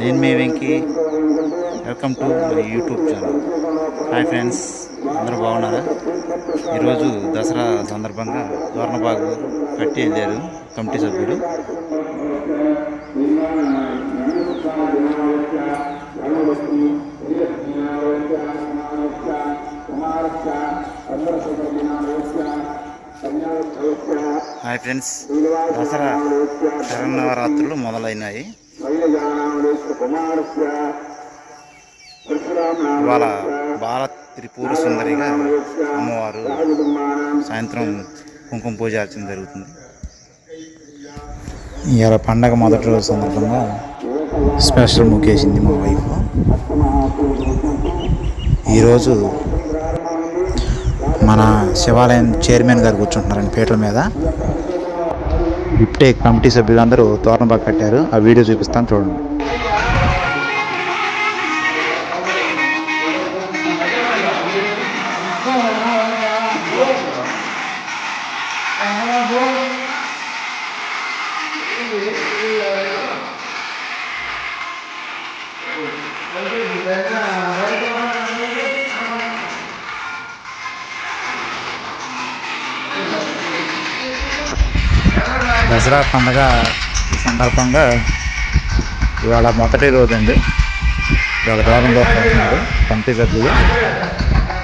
నేను మీ Venki. Welcome to my YouTube channel hi friends అందరూ బాగున్నారా? ఈరోజు దసరా సందర్భంగా దోరణబాగు కట్టి వెళ్ళారు కమిటీ సభ్యులు. హాయ్ ఫ్రెండ్స్ దసరా శరన్నవరాత్రులు మొదలైనాయి. ఇవాళ బాల త్రిపుర సుందరిగా అమ్మవారు సాయంత్రం కుంకుమ పూజ అర్చన జరుగుతుంది. ఇవాళ పండగ మొదటి రోజు సందర్భంగా స్పెషల్ ముగ్గేసింది మా వైఫ్. ఈరోజు మన శివాలయం చైర్మన్ గారు కూర్చుంటున్నారండి పీటల మీద. ఇప్పుడే కమిటీ సభ్యులందరూ తోరణ బాగా కట్టారు. ఆ వీడియో చూపిస్తాను చూడండి. దసరా పండగ సందర్భంగా ఇవాళ మొదటి రోజు అండి ఇవాళ దూరం దోస్తున్నారు సభ్యులు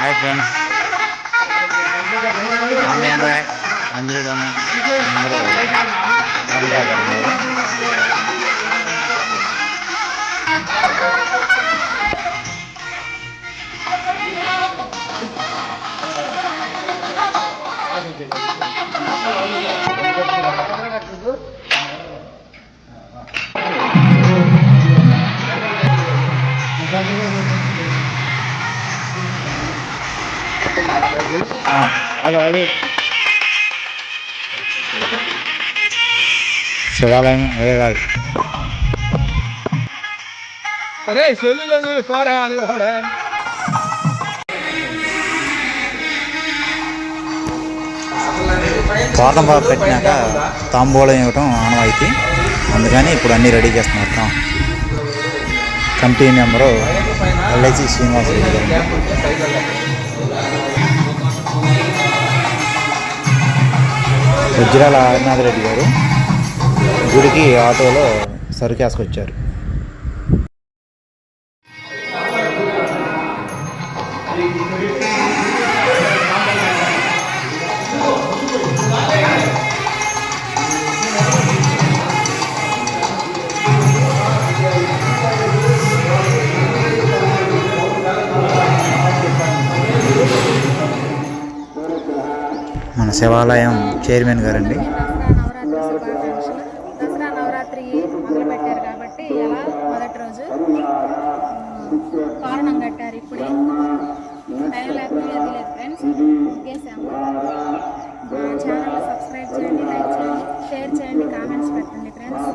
హాయ్ ఫ్రెండ్స్ అమ్మ అంజలి అందరూ Sıra ben öyle ver. Hey söyle lan öyle para yani öyle. బాగా పెట్టినాక తాంబూలం ఇవ్వటం ఆనవాయితీ. అందుకని ఇప్పుడు అన్నీ రెడీ చేస్తున్నారు తా- committee number LIC Srinivasa Reddy garu. Adinath Reddy గారు గుడికి ఆటోలో సరుకేసుకొచ్చారు. మన శివాలయం చైర్మన్ గారండి. దసరా నవరాత్రి శుభాకాంక్షలు దసరా నవరాత్రి మొదలు పెట్టారు కాబట్టి ఇలా మొదటి రోజు కారణం కట్టారు? ఇప్పుడే టైం లేకపోతే అది లేదు ఫ్రెండ్స్ ముగ్గేసాము మా ఛానల్ సబ్స్క్రైబ్ చేయండి లైక్ చేయండి షేర్ చేయండి కామెంట్స్ పెట్టండి ఫ్రెండ్స్.